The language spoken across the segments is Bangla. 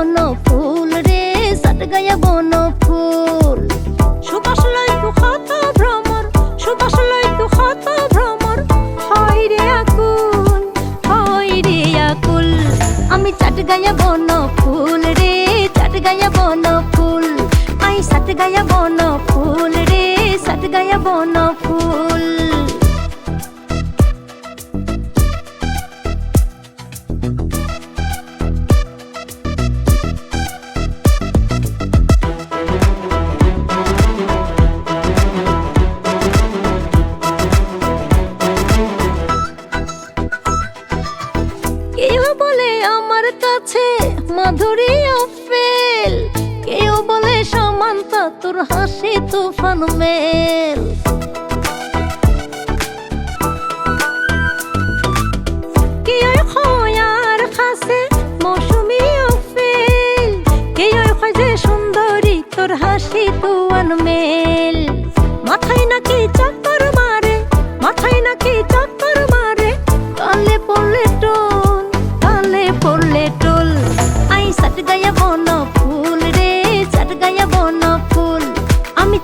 বন ফুল রে সাট গায়া বন ফুল। সুবাস লইতু খাতা ভ্রমর সুবাস লইতু খাতা ভ্রমর। হয় রে আকুল হয় রে আকুল। আমি চাট গায়া বন ফুল রে চাট গায়া বন ফুল। আই সাট গায়া বন ফুল রে সাট গায়া বন ফুল। বলে আমার কাছে, মাধুরী ফেল কেউ বলে সমান্তা, তোর হাসি তুফান মেল। সুন্দরী, তোর হাসি তুয়ান মেল। মাথায় নাকি চক্কর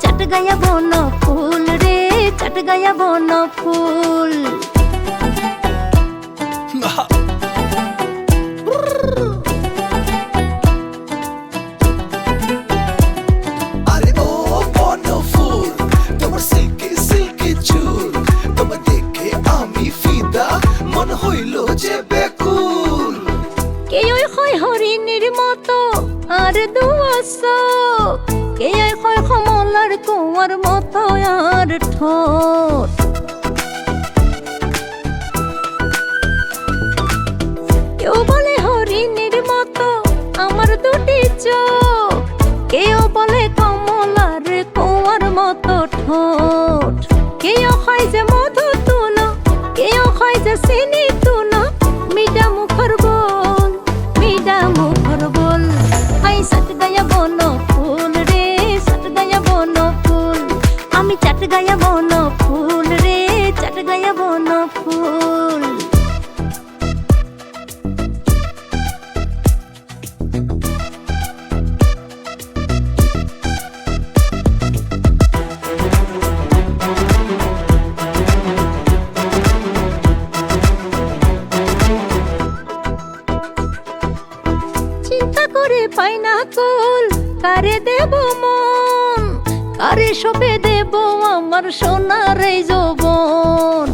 চাট গায়া বন ফুল রে চাট গায়া বন ফুল হরিণীর মতো আর দুয়াস কেউ হয় কমলার কুয়ার মতো আর ঠোঁট। কেউ বলে হরিণীর মতো, আমার দুটি চোখ। কেউ বলে কমলার কুয়ার মতো ঠোঁট। কেউ হয় যে মধু তুলো কেউ হয় যে গায়া বন ফুল রে, চাট গায়া বন ফুল। চিন্তা করে পাই না কুল, কারে দেব মন? কারে সপে দেব আমার সোনার এই যৌবন।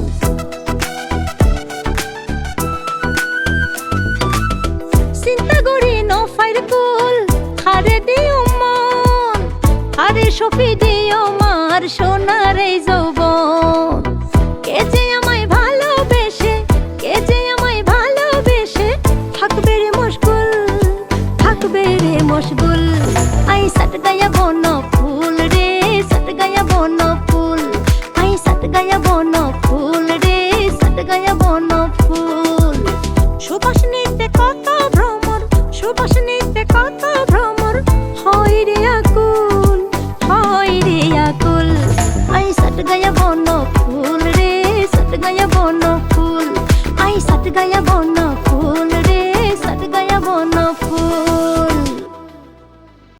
চিন্তা করি নফাইর কুল হারে দিও মন হারে সপে দিও মার সোনার এই যৌবন। কে যে আমায় ভালোবেসে, কে যে আমায় ভালোবেসে, থাকবে রে মশগুল, থাকবে রে মশগুল। আই সাট গায়া বন ফুল আই সাত গায়া বন ফুল রে সাত গায়া বন ফুল